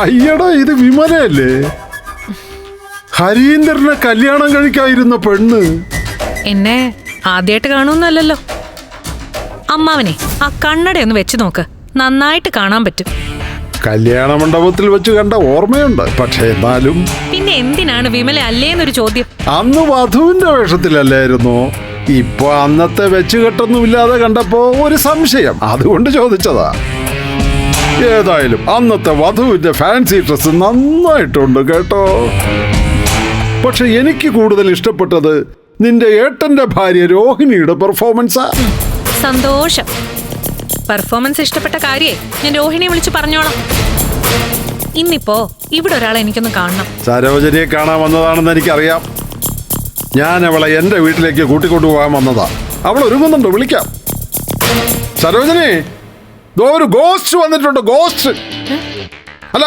അയ്യടാ ഇത് വിമലയല്ലേ? ഹരീന്ദ്രനെ കല്യാണം കഴിക്കായിരുന്ന പെണ്ണ്. എന്നെ ആദ്യമായിട്ട് കാണുമെന്നല്ലല്ലോ. അമ്മാവനെ ആ കണ്ണട ഒന്ന് വെച്ച് നോക്ക്. നന്നായിട്ട് കാണാൻ പറ്റും. കല്യാണ മണ്ഡപത്തിൽ വെച്ച് കണ്ട ഓർമ്മയുണ്ട്. പക്ഷേ എന്നാലും പിന്നെ എന്തിനാണ് വിമല അല്ലേന്നൊരു ചോദ്യം? അന്ന് വധുവിന്റെ വേഷത്തിലല്ലായിരുന്നു? ഇപ്പൊ അന്നത്തെ വെച്ചുകെട്ടൊന്നുമില്ലാതെ കണ്ടപ്പോ ഒരു സംശയം. അതുകൊണ്ട് ചോദിച്ചതാ. ഏതായാലും അന്നത്തെ വധുവിന്റെ ഫാൻസി ഡ്രസ് നന്നായിട്ടുണ്ട് കേട്ടോ. പക്ഷെ എനിക്ക് കൂടുതൽ ഇഷ്ടപ്പെട്ടത് നിന്റെ ഏട്ടന്റെ ഭാര്യ രോഹിണിയുടെ പെർഫോമൻസാ സന്തോഷം. പെർഫോമൻസ് ഇഷ്ടപ്പെട്ട കാര്യേ ഞാൻ രോഹിണിയെ വിളിച്ച് പറഞ്ഞോളാം. ഇന്നിപ്പോ ഇവിടെ ഒരാളെ എനിക്കൊന്ന് കാണണം. സരോജനിയെ കാണാൻ വന്നതാണെന്ന് എനിക്കറിയാം. ഞാൻ അവളെ എന്റെ വീട്ടിലേക്ക് കൂട്ടിക്കൊണ്ടുപോകാൻ വന്നതാ. അവൾ ഒരുങ്ങുന്നുണ്ടോ വിളിക്കാം. സരോജനി ഒരു ഗോസ്റ്റ് വന്നിട്ടുണ്ട് ഗോസ്റ്റ് അല്ല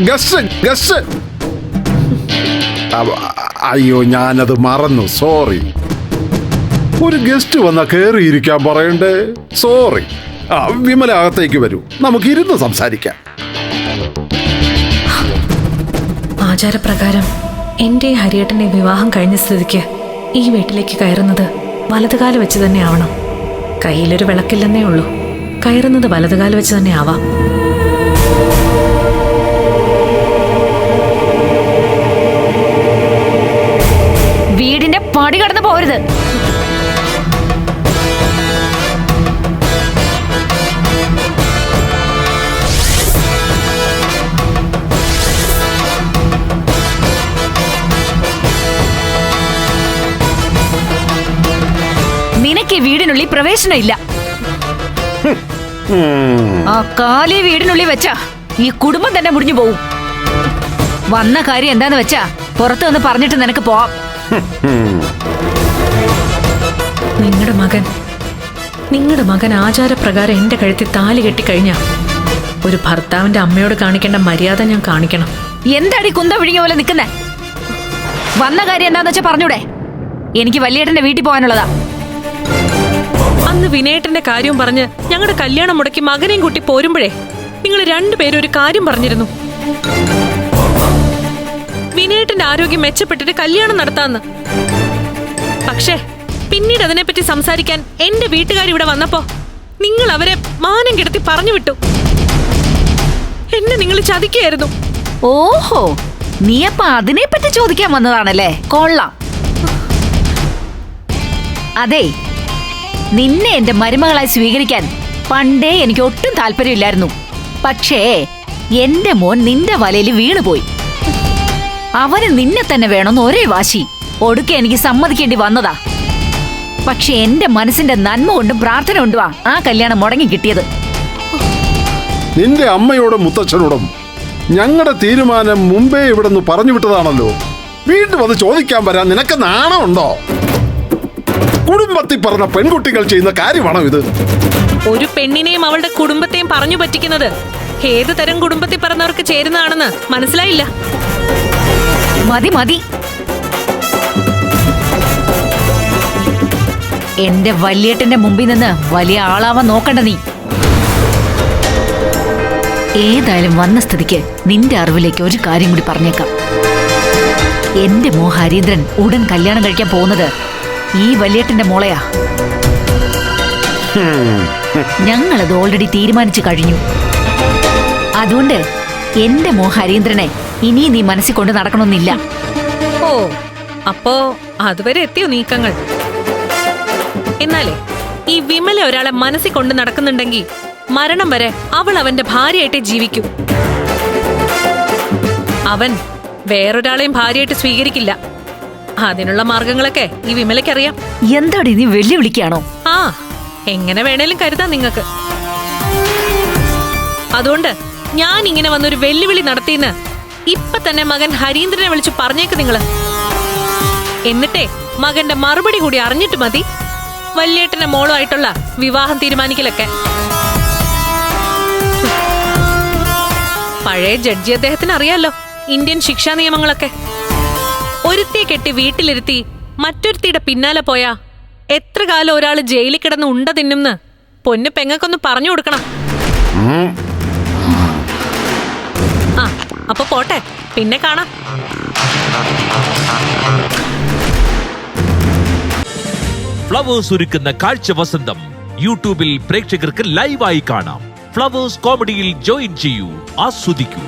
ഗസ്റ്റ് ഗസ്റ്റ് അയ്യോ ഞാനത് മറന്നു സോറി ഒരു ഗസ്റ്റ് വന്ന കയറിയിരിക്കാൻ പറയണ്ടേ? സോറി ആ വിമല അകത്തേക്ക് വരൂ. നമുക്ക് ഇരുന്ന് സംസാരിക്കാം. ആചാരപ്രകാരം എന്റെ ഹരിയേട്ടന്റെ വിവാഹം കഴിഞ്ഞ സ്ഥിതിക്ക് ഈ വീട്ടിലേക്ക് കയറുന്നത് വലതുകാൽ വെച്ച് തന്നെ ആവണം. കയ്യിലൊരു വിളക്കില്ലെന്നേ ഉള്ളൂ. കയറുന്നത് വലതുകാൽ വെച്ച് തന്നെ ആവാം. വീടിന്റെ പടി കടന്നു പോരുത്. നിനക്ക് വീടിനുള്ളിൽ പ്രവേശനം ഇല്ല ആ കാലി വീടിനുള്ളിൽ വെച്ചാ ഈ കുടുംബം തന്നെ മുടിഞ്ഞു പോവും. വന്ന കാര്യം എന്താന്ന് വെച്ചാ പുറത്തു വന്ന് പറഞ്ഞിട്ട് നിനക്ക് പോവാം. നിങ്ങളുടെ മകൻ നിങ്ങളുടെ മകൻ ആചാരപ്രകാരം എന്റെ കഴുത്തിൽ താലി കെട്ടിക്കഴിഞ്ഞ ഒരു ഭർത്താവിന്റെ അമ്മയോട് കാണിക്കേണ്ട മര്യാദ ഞാൻ കാണിക്കണം. എന്താടി കുന്ത വിഴിഞ്ഞ പോലെ നിൽക്കുന്നേ വന്ന കാര്യം എന്താന്ന് വെച്ചാ പറഞ്ഞൂടെ. എനിക്ക് വലിയേട്ടന്റെ വീട്ടിൽ പോകാനുള്ളതാ. അന്ന് വിനയേട്ടന്റെ കാര്യം പറഞ്ഞ് ഞങ്ങളുടെ കല്യാണം മുടക്കി മകനെയും കൂട്ടി പോരുമ്പോഴേ നിങ്ങൾ രണ്ടുപേരും ഒരു കാര്യം പറഞ്ഞിരുന്നു. വിനയേട്ടന്റെ ആരോഗ്യം മെച്ചപ്പെട്ടിട്ട് കല്യാണം നടത്താന്ന്. പക്ഷേ പിന്നീട് അതിനെപ്പറ്റി സംസാരിക്കാൻ എന്റെ വീട്ടുകാർ ഇവിടെ വന്നപ്പോ നിങ്ങൾ അവരെ മാനം കിടത്തി പറഞ്ഞു വിട്ടു. എന്നെ നിങ്ങൾ ചതിക്കുകയായിരുന്നു. ഓഹോ നീ അപ്പൊ അതിനെപ്പറ്റി ചോദിക്കാൻ വന്നതാണല്ലേ? കൊള്ളാം. അതെ നിന്നെ എന്റെ മരുമകളായി സ്വീകരിക്കാൻ പണ്ടേ എനിക്ക് ഒട്ടും താല്പര്യമില്ലായിരുന്നു. പക്ഷേ എന്റെ മോൻ നിന്റെ വലയിൽ വീണുപോയി. അവന് നിന്നെ തന്നെ വേണമെന്ന് ഒരേ വാശി. ഒടുക്കെ എനിക്ക് സമ്മതിക്കേണ്ടി വന്നതാ. പക്ഷെ എന്റെ മനസ്സിന്റെ നന്മ കൊണ്ടും പ്രാർത്ഥന കൊണ്ടുവാ ആ കല്യാണം മുടങ്ങി കിട്ടിയത്. നിന്റെ അമ്മയോടും മുത്തച്ഛനോടും ഞങ്ങളുടെ തീരുമാനം മുമ്പേ ഇവിടെ നിന്ന് പറഞ്ഞു വിട്ടതാണല്ലോ. വീണ്ടും അത് ചോദിക്കാൻ വരാൻ നിനക്ക് നാണമുണ്ടോ? കുടുംബത്തിൽ പറഞ്ഞ പെൺകുട്ടികൾ ചെയ്യുന്ന കാര്യമാണോ ഇത്? ഒരു പെണ്ണിനെയും അവളുടെ കുടുംബത്തെയും പറഞ്ഞു പറ്റിക്കുന്നത് ഏത് തരം കുടുംബത്തിൽ പറഞ്ഞവർക്ക് ചേരുന്നതാണെന്ന് മനസ്സിലായില്ല. മതി മതി. എന്റെ വല്യേട്ടന്റെ മുമ്പിൽ നിന്ന് വലിയ ആളാവാൻ നോക്കണ്ട നീ. ഏതായാലും വന്ന സ്ഥിതിക്ക് നിന്റെ അറിവിലേക്ക് ഒരു കാര്യം കൂടി പറഞ്ഞേക്കാം. എന്റെ മോ ഹരീന്ദ്രൻ ഉടൻ കല്യാണം കഴിക്കാൻ പോകുന്നത് ഈ വല്യേട്ടന്റെ മോളയാ. ഞങ്ങളത് ഓൾറെഡി തീരുമാനിച്ചു കഴിഞ്ഞു. അതുകൊണ്ട് എന്റെ മോ ഹരീന്ദ്രനെ ഇനി നീ മനസ്സിൽ കൊണ്ട് നടക്കണമെന്നില്ല. ഓ അപ്പോ അതുവരെ എത്തിയോ നീക്കങ്ങൾ? എന്നാലേ ഈ വിമല ഒരാളെ മനസ്സിൽ കൊണ്ട് നടക്കുന്നുണ്ടെങ്കിൽ മരണം വരെ അവൾ അവന്റെ ഭാര്യയായിട്ട് ജീവിക്കും. അവൻ വേറൊരാളെയും ഭാര്യയായിട്ട് സ്വീകരിക്കില്ല. അതിനുള്ള മാർഗങ്ങളൊക്കെ ഈ വിമലയ്ക്കറിയാം. എന്താടി നീ വെല്ലുവിളിക്കാണോ? ആ എങ്ങനെ വേണേലും കരുതാം നിങ്ങൾക്ക്. അതുകൊണ്ട് ഞാൻ ഇങ്ങനെ വന്നൊരു വെല്ലുവിളി നടത്തിയെന്ന് ഇപ്പൊ തന്നെ മകൻ ഹരീന്ദ്രനെ വിളിച്ച് പറഞ്ഞേക്ക് നിങ്ങൾ. എന്നിട്ടേ മകന്റെ മറുപടി കൂടി അറിഞ്ഞിട്ട് മതി. വല്യേട്ടന്റെ മോളുമായിട്ടുള്ള വിവാഹം തീരുമാനിക്കലൊക്കെ. പഴയ ജഡ്ജി അദ്ദേഹത്തിന് അറിയാലോ ഇന്ത്യൻ ശിക്ഷാ നിയമങ്ങളൊക്കെ. ഒരുത്തിയെ കെട്ടി വീട്ടിലിരുത്തി മറ്റൊരുത്തിയുടെ പിന്നാലെ പോയാ എത്ര കാലം ഒരാൾ ജയിലിൽ കിടന്ന് ഉണ്ട തിന്നുന്ന് പൊന്നു പെങ്ങക്കൊന്ന് പറഞ്ഞു കൊടുക്കണം. ആ അപ്പൊ പോട്ടെ. പിന്നെ കാണാം. ഫ്ലവേഴ്സ് ഒരുക്കുന്ന കാഴ്ച വസന്തം യൂട്യൂബിൽ പ്രേക്ഷകർക്ക് ലൈവായി കാണാം. ഫ്ലവേഴ്സ് കോമഡിയിൽ ജോയിൻ ചെയ്യൂ ആസ്വദിക്കൂ.